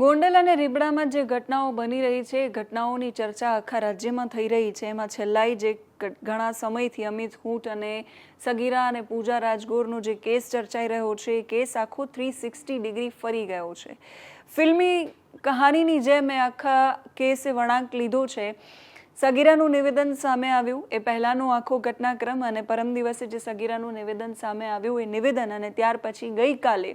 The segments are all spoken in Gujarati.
ગોંડલ અને રીબડામાં જે ઘટનાઓ બની રહી છે, એ ઘટનાઓની ચર્ચા આખા રાજ્યમાં થઈ રહી છે. એમાં છેલ્લાઈ જે ઘણા સમયથી અમિત હૂંટ અને સગીરા અને પૂજા રાજગોરનો જે કેસ ચર્ચાઈ રહ્યો છે, એ કેસ આખો થ્રી સિક્સટી ડિગ્રી ફરી ગયો છે. ફિલ્મી કહાનીની જેમ એ આખા કેસે વળાંક લીધો છે. સગીરાનું નિવેદન સામે આવ્યું. એ પહેલાંનો આખો ઘટનાક્રમ અને પરમ દિવસે જે સગીરાનું નિવેદન સામે આવ્યું, એ નિવેદન અને ત્યાર પછી ગઈકાલે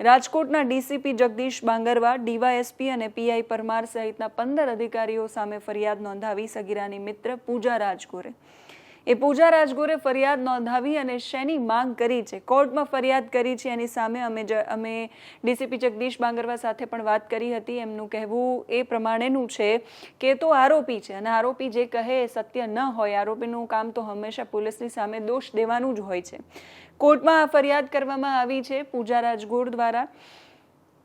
રાજકોટના ડીસીપી જગદીશ બાંગરવા, ડીવાયએસપી અને પીઆઈ પરમાર સહિતના પંદર અધિકારીઓ સામે ફરિયાદ નોંધાવી સગીરાની મિત્ર પૂજા રાજગોરે. એ પૂજા રાજગોરે ફરિયાદ નોંધાવી અને શેની માંગ કરી છે? કોર્ટમાં ફરિયાદ કરી છે, એની સામે અમે અમે ડીસીપી જગદીશ બાંગરવા સાથે પણ વાત કરી હતી. એમનું કહેવું એ પ્રમાણેનું છે કે તો આરોપી છે અને આરોપી જે કહે એ સત્ય ન હોય. આરોપીનું કામ તો હંમેશા પોલીસની સામે દોષ દેવાનું જ હોય છે. કોર્ટમાં આ ફરિયાદ કરવામાં આવી છે પૂજા રાજગોર દ્વારા.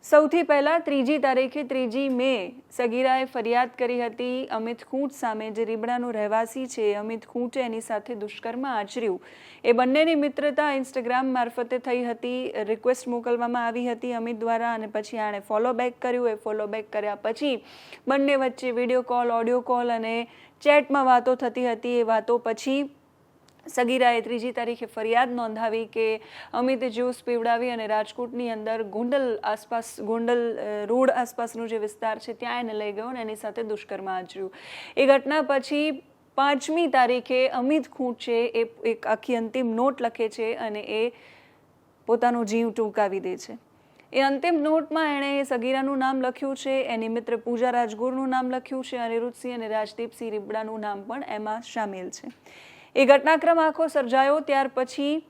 સૌથી પહેલાં ત્રીજી તારીખે ત્રીજી મે સગીરાએ ફરિયાદ કરી હતી અમિત ખૂંટ સામે જે રીબડાનો રહેવાસી છે, અમિત ખૂંટે એની સાથે દુષ્કર્મ આચર્યું. એ બંનેની મિત્રતા ઇન્સ્ટાગ્રામ મારફતે થઈ હતી, રિક્વેસ્ટ મોકલવામાં આવી હતી અમિત દ્વારા અને પછી આણે ફોલો બેક કર્યું. એ ફોલો બેક કર્યા પછી બંને વચ્ચે વીડિયો કોલ ઓડિયો કોલ અને ચેટમાં વાતો થતી હતી. એ વાતો પછી સગીરાએ ત્રીજી તારીખે ફરિયાદ નોંધાવી કે અમિત જ્યુસ પીવડાવી અને રાજકોટની અંદર ગોંડલ આસપાસ, ગોંડલ રોડ આસપાસનો જે વિસ્તાર છે ત્યાં એને લઈ ગયો અને એની સાથે દુષ્કર્મ આચર્યું. એ ઘટના પછી પાંચમી તારીખે અમિત ખૂંટ છે, એ એક આખી અંતિમ નોટ લખે છે અને એ પોતાનો જીવ ટૂંકાવી દે છે. એ અંતિમ નોટમાં એણે સગીરાનું નામ લખ્યું છે એની મિત્ર પૂજા રાજગુરનું નામ લખ્યું છે, અનિરુદ્ધસિંહ અને રાજદીપસિંહ રીબડાનું નામ પણ એમાં સામેલ છે. એ ઘટનાક્રમ આખો સર્જાયો. ત્યાર પછી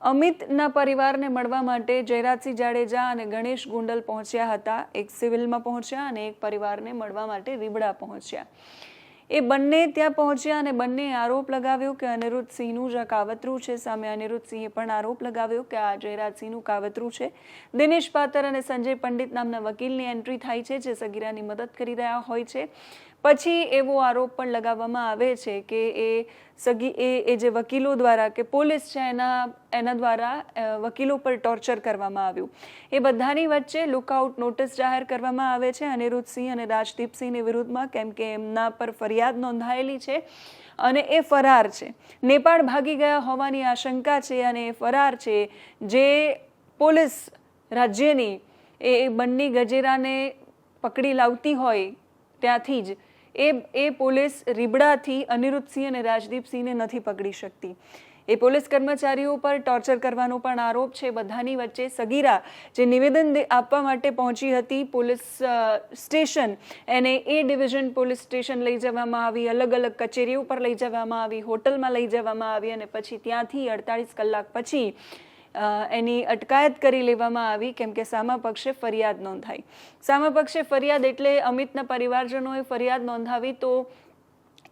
અમિતના પરિવારને મળવા માટે જયરાજસિંહ જાડેજા અને ગણેશ ગુંડલ પહોંચ્યા હતા. એક સિવિલમાં પહોંચ્યા અને એક પરિવારને મળવા માટે રીબડા પહોંચ્યા. એ બંને ત્યાં પહોંચ્યા અને બંને આરોપ લગાવ્યો કે અનિરુદ્ધ સિંહનું જ કાવતરું છે. સામે અનિરુદ્ધ સિંહે પણ આરોપ લગાવ્યો કે આ જયરાજસિંહનું કાવતરું છે. દિનેશ પાતર અને સંજય પંડિત નામના વકીલની એન્ટ્રી થાય છે, જે સગીરાની મદદ કરી રહ્યા હોય છે. પછી એવો આરોપ પણ લગાવવામાં આવે છે કે એ સગી, એ એ જે વકીલો દ્વારા કે પોલીસ છે એના એના દ્વારા વકીલો પર ટોર્ચર કરવામાં આવ્યું. એ બધાની વચ્ચે લુકઆઉટ નોટિસ જાહેર કરવામાં આવે છે. અનિરુદ્ધસિંહ અને રાજદીપસિંહની વિરુદ્ધમાં, કેમ કે એમના પર ફરિયાદ નોંધાયેલી છે અને એ ફરાર છે. નેપાળ ભાગી ગયા હોવાની આશંકા છે અને એ ફરાર છે જે પોલીસ રાજ્યની, એ બંને ગજેરાને પકડી લાવતી હોય ત્યાંથી જ એ એ પોલીસ રીબડાથી અનિરુદ્ધસિંહ અને રાજદીપસિંહને નથી પકડી શકતી. એ પોલીસ કર્મચારીઓ પર ટોર્ચર કરવાનો પણ આરોપ છે. બધાની વચ્ચે સગીરા જે નિવેદન આપવા માટે પહોંચી હતી, પોલીસ સ્ટેશન એને એ ડિવિઝન પોલીસ સ્ટેશન લઈ જવામાં આવી અલગ અલગ કચેરીઓ પર લઈ જવામાં આવી, હોટલમાં લઈ જવામાં આવી અને પછી ત્યાંથી અડતાળીસ કલાક પછી એની અટકાયત કરી લેવામાં આવી કેમ કે સામા પક્ષે ફરિયાદ નોંધાઈ. સામા પક્ષે ફરિયાદ એટલે અમિતના પરિવારજનોએ ફરિયાદ નોંધાવી તો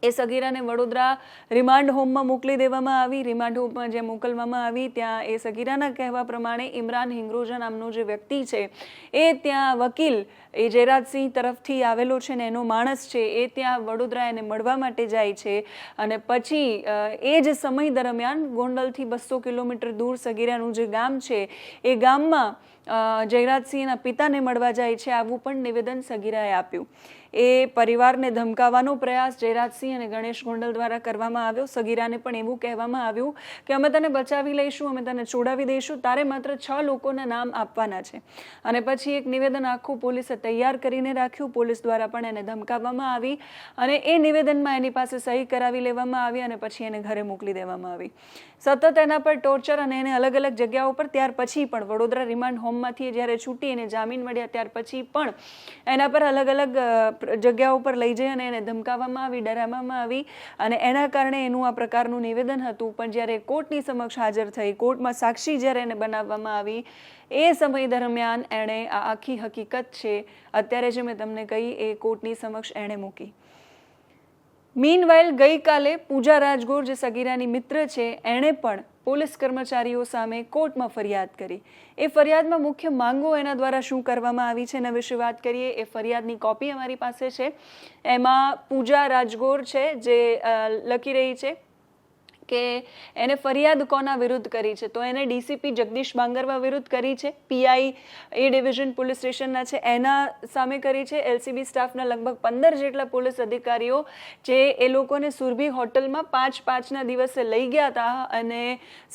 એ સગીરાને વડોદરા રિમાન્ડ હોમમાં મોકલી દેવામાં આવી. રિમાન્ડ હોમમાં જે મોકલવામાં આવી, ત્યાં એ સગીરાના કહેવા પ્રમાણે ઇમરાન હિંગરોજા નામનો જે વ્યક્તિ છે, એ ત્યાં વકીલ એ જયરાજસિંહ તરફથી આવેલો છે ને એનો માણસ છે, એ ત્યાં વડોદરા એને મળવા માટે જાય છે અને પછી એ જ સમય દરમિયાન ગોંડલથી બસો કિલોમીટર દૂર સગીરાનું જે ગામ છે, એ ગામમાં જયરાજસિંહના પિતાને મળવા જાય છે. આવું પણ નિવેદન સગીરાએ આપ્યું. એ પરિવારને ધમકાવવાનો પ્રયાસ જયરાજસિંહ અને ગણેશ ગોંડલ દ્વારા કરવામાં આવ્યો. સગીરાને પણ એવું કહેવામાં આવ્યું કે અમે તને બચાવી લઈશું, અમે તને છોડાવી દઈશું, તારે માત્ર છ લોકોના નામ આપવાના છે. અને પછી એક નિવેદન આખું પોલીસે તૈયાર કરીને રાખ્યું. પોલીસ દ્વારા પણ એને ધમકાવવામાં આવી અને એ નિવેદનમાં એની પાસે સહી કરાવી લેવામાં આવી અને પછી એને ઘરે મોકલી દેવામાં આવી. સતત એના પર ટોર્ચર અને એને અલગ અલગ જગ્યાઓ પર, ત્યાર પછી પણ વડોદરા રિમાન્ડ હોમમાંથી જ્યારે છૂટી એને જામીન મળ્યા, ત્યાર પછી પણ એના પર અલગ અલગ અ, ઉપર લઈ જઈ અને એને ધમકાવવામાં આવી ડરાવવામાં આવી અને એના કારણે એનું આ પ્રકારનું નિવેદન હતું. પણ જ્યારે કોર્ટની સમક્ષ હાજર થઈ કોર્ટમાં સાક્ષી જ્યારે એને બનાવવામાં આવી એ સમય દરમિયાન એણે આ આખી હકીકત છે અત્યારે જે મેં તમને કહી એ કોર્ટની સમક્ષ એણે મૂકી. મીનવાઇલ ગઈકાલે પૂજા રાજગોર જે સગીરાની મિત્ર છે એણે પણ પોલીસ કર્મચારીઓ સામે કોર્ટમાં ફરિયાદ કરી. એ ફરિયાદમાં મુખ્ય માંગો એના દ્વારા શું કરવામાં આવી છે એના વિશે વાત કરીએ. એ ફરિયાદની કોપી અમારી પાસે છે. એમાં પૂજા રાજગોર છે, જે લખી રહી છે. કે એને ફરિયાદ કોના વિરુદ્ધ કરી છે? તો એને ડીસીપી જગદીશ બાંગરવા વિરુદ્ધ કરી છે, પીઆઈ એ ડિવિઝન પોલીસ સ્ટેશનના છે, એના સામે કરી છે, એલસીબી સ્ટાફના લગભગ પંદર જેટલા પોલીસ અધિકારીઓ જે એ લોકોને સુરભી હોટલમાં પાંચ પાંચના દિવસે લઈ ગયા હતા અને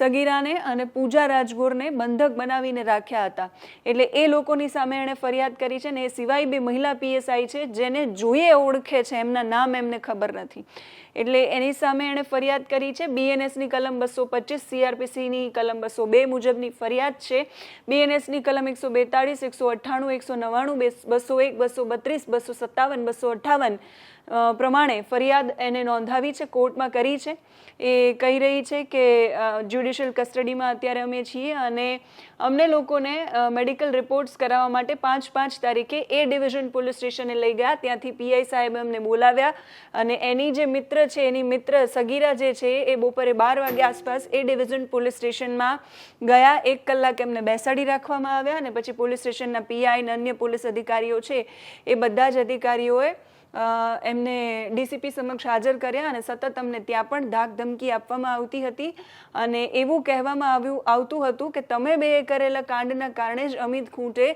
સગીરાને અને પૂજા રાજગોરને બંધક બનાવીને રાખ્યા હતા. એટલે એ લોકોની સામે એણે ફરિયાદ કરી છે ને એ સિવાય બે મહિલા પીએસઆઈ છે, જેને જોઈએ ઓળખે છે, એમના નામ એમને ખબર નથી. એટલે એની સામે એણે ફરિયાદ કરી છે બીએનએસની કલમ બસો પચીસ, સીઆરપીસીની કલમ બસો બે મુજબની ફરિયાદ છે. બીએનએસની કલમ એકસો બેતાળીસ, એકસો અઠ્ઠાણું, એકસો નવ્વાણું બસો એક, બસો બત્રીસ, બસો સત્તાવન, બસો અઠ્ઠાવન પ્રમાણે ફરિયાદ એને નોંધાવી છે, કોર્ટમાં કરી છે. એ કહી રહી છે કે જ્યુડિશિયલ કસ્ટડીમાં અત્યારે અમે છીએ અને અમને લોકોને મેડિકલ રિપોર્ટ્સ કરાવવા માટે પાંચ પાંચ તારીખે એ ડિવિઝન પોલીસ સ્ટેશને લઈ ગયા. ત્યાંથી પીઆઈ સાહેબ અમને બોલાવ્યા અને એની જે મિત્ર છે, એની મિત્ર સગીરા જે છે, એ બપોરે બાર વાગ્યા આસપાસ એ ડિવિઝન પોલીસ સ્ટેશનમાં ગયા. એક કલાક એમને બેસાડી રાખવામાં આવ્યા અને પછી પોલીસ સ્ટેશનના પીઆઈ અને અન્ય પોલીસ અધિકારીઓ છે એ બધા જ અધિકારીઓએ એમને ડીસીપી સમક્ષ હાજર કર્યા અને સતત અમને ત્યાં પણ ધાક ધમકી આપવામાં આવતી હતી. અને એવું કહેવામાં આવ્યું, આવતું હતું કે તમે બે કરેલા કાંડના કારણે જ અમિત ખૂંટે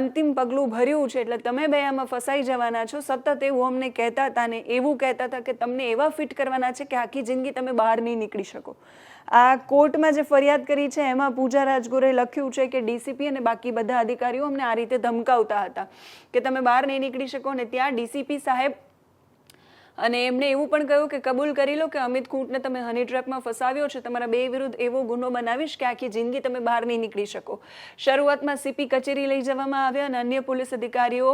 અંતિમ પગલું ભર્યું છે. એટલે તમે બે આમાં ફસાઈ જવાના છો. સતત એવું અમને કહેતા હતા ને એવું કહેતા હતા કે તમને એવા ફિટ કરવાના છે કે આખી જિંદગી તમે બહાર નહીં નીકળી શકો. આ કોર્ટમાં જે ફરિયાદ કરી છે, એમાં પૂજા રાજગોરે લખ્યું છે કે ડીસીપી અને બાકી બધા અધિકારીઓ અમને આ રીતે ધમકાવતા હતા. કે તમે બહાર નહીં નીકળી શકો ને ત્યાં ડીસીપી સાહેબ અને એમણે એવું પણ કહ્યું કે કબૂલ કરી લો કે અમિત કૂટને તમે હની ટ્રેપમાં ફસાવ્યો છે, તમારા બે વિરુદ્ધ એવો ગુનો બનાવીશ કે આખી જિંદગી તમે બહાર નહીં નીકળી શકો. શરૂઆતમાં સીપી કચેરી લઈ જવામાં આવ્યા અને અન્ય પોલીસ અધિકારીઓ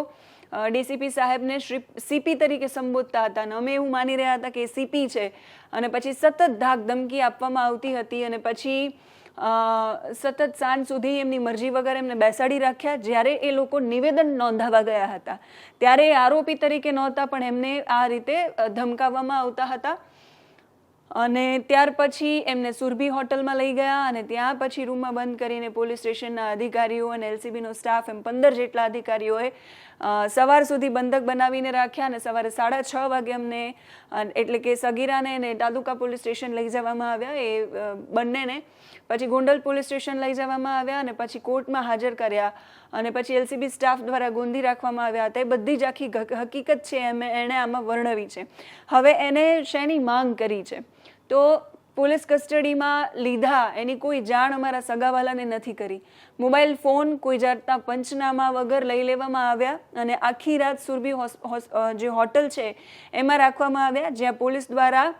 ડીસીપી સાહેબને સીપી તરીકે સંબોધતા હતા અને અમે એવું માની રહ્યા હતા કે સીપી છે અને પછી સતત ધાક ધમકી આપવામાં આવતી હતી અને પછી સતત સાંજ સુધી એમની મરજી વગર એમને બેસાડી રાખ્યા. જ્યારે એ લોકો નિવેદન નોંધાવા ગયા હતા, ત્યારે એ આરોપી તરીકે નહોતા, પણ એમને આ રીતે ધમકાવવામાં આવતા હતા. અને ત્યાર પછી એમને સુરભી હોટલમાં લઈ ગયા અને ત્યાં પછી રૂમમાં બંધ કરીને પોલીસ સ્ટેશનના અધિકારીઓ અને એલસીબીનો સ્ટાફ એમ પંદર જેટલા અધિકારીઓએ સવાર સુધી બંધક બનાવીને રાખ્યા અને સવારે સાડા છ વાગે અમને એટલે કે સગીરાને અને તાલુકા પોલીસ સ્ટેશન લઈ જવામાં આવ્યા. એ બંનેને પછી ગોંડલ પોલીસ સ્ટેશન લઈ જવામાં આવ્યા અને પછી કોર્ટમાં હાજર કર્યા અને પછી એલસીબી સ્ટાફ દ્વારા ગોંધી રાખવામાં આવ્યા. હતા એ બધી જ આખી હકીકત છે એમ એણે આમાં વર્ણવી છે. હવે એને શેની માંગ કરી છે? તો પોલીસ કસ્ટડીમાં લીધા, એની કોઈ જાણ અમારા સગાવાલાને નથી કરી. મોબાઈલ ફોન કોઈ જાતના પંચનામા વગર લઈ લેવામાં આવ્યા અને આખી રાત સુરભી જે હોટલ છે, એમાં રાખવામાં આવ્યા, જ્યાં પોલીસ દ્વારા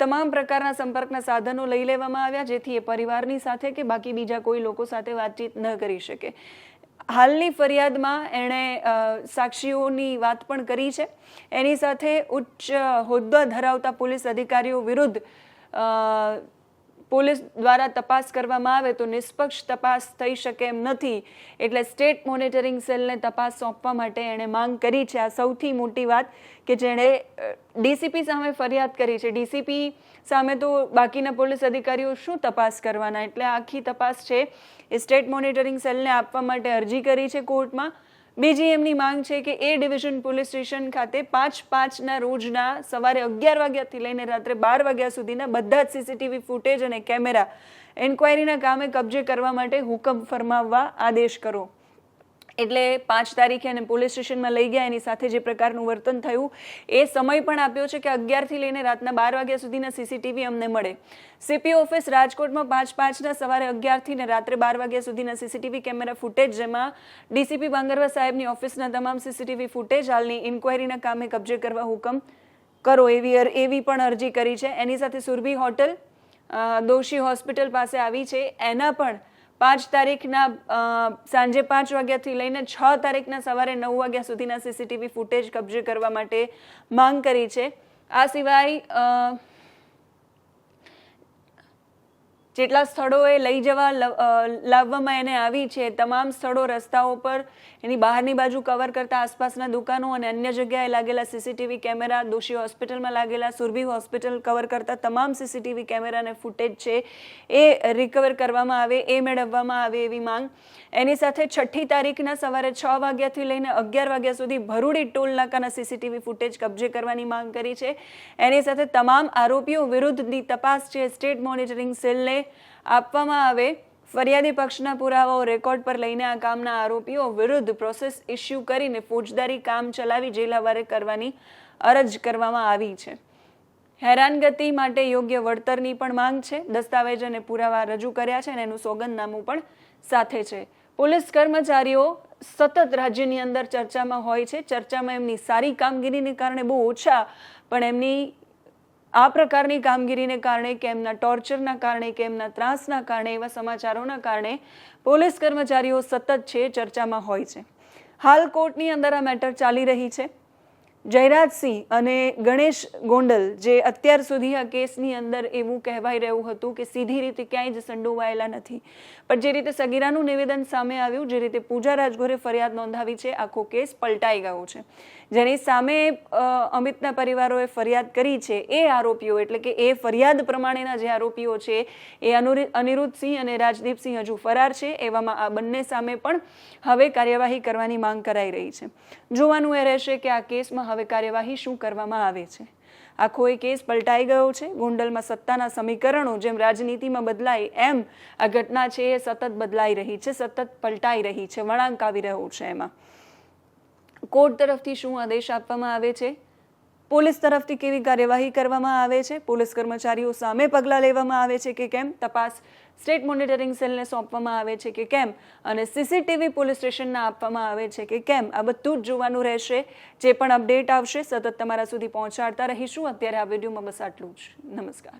તમામ પ્રકારના સંપર્કના સાધનો લઈ લેવામાં આવ્યા, જેથી એ પરિવારની સાથે કે બાકી બીજા કોઈ લોકો સાથે વાતચીત ન કરી શકે. હાલની ફરિયાદમાં એણે સાક્ષીઓની વાત પણ કરી છે. એની સાથે ઉચ્ચ હોદ્દા ધરાવતા પોલીસ અધિકારીઓ વિરુદ્ધ પોલીસ દ્વારા તપાસ કરવામાં આવે તો નિષ્પક્ષ તપાસ થઈ શકે એમ નથી. એટલે સ્ટેટ મોનિટરિંગ સેલને તપાસ સોંપવા માટે એણે માંગ કરી છે. આ સૌથી મોટી વાત કે જેણે ડીસીપી સામે ફરિયાદ કરી છે. ડીસીપી સામે તો બાકીના પોલીસ અધિકારીઓ શું તપાસ કરવાના? એટલે આખી તપાસ છે એ સ્ટેટ મોનિટરિંગ સેલને આપવા માટે અરજી કરી છે કોર્ટમાં. બીજી એમની માંગ છે કે એ ડિવિઝન પોલીસ સ્ટેશન ખાતે પાંચ પાંચના રોજના સવારે અગિયાર વાગ્યાથી લઈને રાત્રે બાર વાગ્યા સુધીના બધા જ સીસીટીવી ફૂટેજ અને કેમેરા એન્ક્વાયરીના કામે કબજે કરવા માટે હુકમ ફરમાવવા આદેશ કરો. એટલે પાંચ તારીખે એને પોલીસ સ્ટેશનમાં લઈ ગયા. એની સાથે જે પ્રકારનું વર્તન થયું એ સમય પણ આપ્યો છે કે અગિયારથી લઈને રાતના બાર વાગ્યા સુધીના સીસીટીવી અમને મળે. સીપી ઓફિસ રાજકોટમાં પાંચ પાંચના સવારે અગિયારથી ને રાત્રે બાર વાગ્યા સુધીના સીસીટીવી કેમેરા ફૂટેજ જેમાં ડીસીપી બાંગરવા સાહેબની ઓફિસના તમામ સીસીટીવી ફૂટેજ, હાલની ઇન્કવાયરીના કામે કબજે કરવા હુકમ કરો એવી એવી પણ અરજી કરી છે. એની સાથે સુરભી હોટલ દોશી હોસ્પિટલ પાસે આવી છે. એના પણ પાંચ તારીખના સાંજે પાંચ વાગ્યાથી લઈને છ તારીખના સવારે નવ વાગ્યા સુધીના સીસીટીવી ફૂટેજ કબજે કરવા માટે માંગ કરી છે. આ સિવાય જેટલા સ્થળોએ લઈ જવા લાવવામાં એને આવી છે, તમામ સ્થળો રસ્તાઓ પર એની બહારની બાજુ કવર કરતા આસપાસના દુકાનો અને અન્ય જગ્યાએ લાગેલા સીસીટીવી કેમેરા દોશી હોસ્પિટલમાં લાગેલા, સુરભી હોસ્પિટલ કવર કરતા તમામ સીસીટીવી કેમેરા અને ફૂટેજ છે એ રિકવર કરવામાં આવે, એ મેળવવામાં આવે એવી માંગ. એની સાથે છઠ્ઠી તારીખના સવારે છ વાગ્યાથી લઈને અગિયાર વાગ્યા સુધી ભરૂડી ટોલ નાકાના સીસીટીવી ફૂટેજ કબજે કરવાની માંગ કરી છે. એની સાથે તમામ આરોપીઓ વિરુદ્ધની તપાસ છે. સ્ટેટ મોનિટરિંગ સેલને આપવામાં આવે. ફરિયાદી પક્ષના પુરાવાઓ રેકોર્ડ પર લઈને આ કામના આરોપીઓ વિરુદ્ધ પ્રોસેસ ઇસ્યુ કરીને ફોજદારી કામ ચલાવી જેલાવારે કરવાની અરજ કરવામાં આવી છે. હેરાનગતિ માટે યોગ્ય વળતરની પણ માંગ છે. દસ્તાવેજ અને પુરાવા રજૂ કર્યા છે અને એનું સોગંદનામું પણ સાથે છે. પોલીસ કર્મચારીઓ સતત રાજ્યની અંદર ચર્ચામાં હોય છે. ચર્ચામાં એમની સારી કામગીરીને કારણે બહુ ઓછા, પણ એમની આ પ્રકારની કામગીરીને કારણે કે એમના ટોર્ચરના કારણે કે એમના ત્રાસના કારણે, એવા સમાચારોના કારણે પોલીસ કર્મચારીઓ સતત છે ચર્ચામાં હોય છે. હાલ કોર્ટની અંદર આ મેટર ચાલી રહી છે. જયરાજસિંહ અને ગણેશ ગોંડલ જે અત્યાર સુધી આ કેસની અંદર એવું કહેવાઈ રહ્યું હતું કે સીધી રીતે ક્યાંય જ સંડોવાયેલા નથી. પણ જે રીતે સગીરાનું નિવેદન સામે આવ્યું, જે રીતે પૂજા રાજગોરે ફરિયાદ નોંધાવી છે, આખો કેસ પલટાઈ ગયો છે. જેની સામે અમિતના પરિવારોએ ફરિયાદ કરી છે, એ આરોપીઓ, એટલે કે એ ફરિયાદ પ્રમાણેના જે આરોપીઓ છે, એ અનુરી- અનિરુદ્ધસિંહ અને રાજદીપસિંહ હજુ ફરાર છે, એવામાં આ બંને સામે પણ હવે કાર્યવાહી કરવાની માંગ કરાઈ રહી છે. જોવાનું એ રહેશે કે આ કેસમાં હવે કાર્યવાહી શું કરવામાં આવે છે? આખો એ કેસ પલટાઈ ગયો છે. ગોંડલમાં સત્તાના સમીકરણો જેમ રાજનીતિમાં બદલાય એમ આ ઘટના છે એ સતત બદલાઈ રહી છે, સતત પલટાઈ રહી છે, વળાંક આવી રહ્યો છે એમાં. કોર્ટ તરફથી શું આદેશ આપવામાં આવે છે? પોલીસ તરફથી કેવી કાર્યવાહી કરવામાં આવે છે? પોલીસ કર્મચારીઓ સામે પગલાં લેવામાં આવે છે કે કેમ? તપાસ સ્ટેટ મોનિટરિંગ સેલને સોંપવામાં આવે છે કે કેમ? અને સીસીટીવી પોલીસ સ્ટેશનના આપવામાં આવે છે કે કેમ? આ બધું જ જોવાનું રહેશે. જે પણ અપડેટ આવશે, સતત તમારા સુધી પહોંચાડતા રહીશું. અત્યારે આ વિડીયોમાં બસ આટલું જ. નમસ્કાર.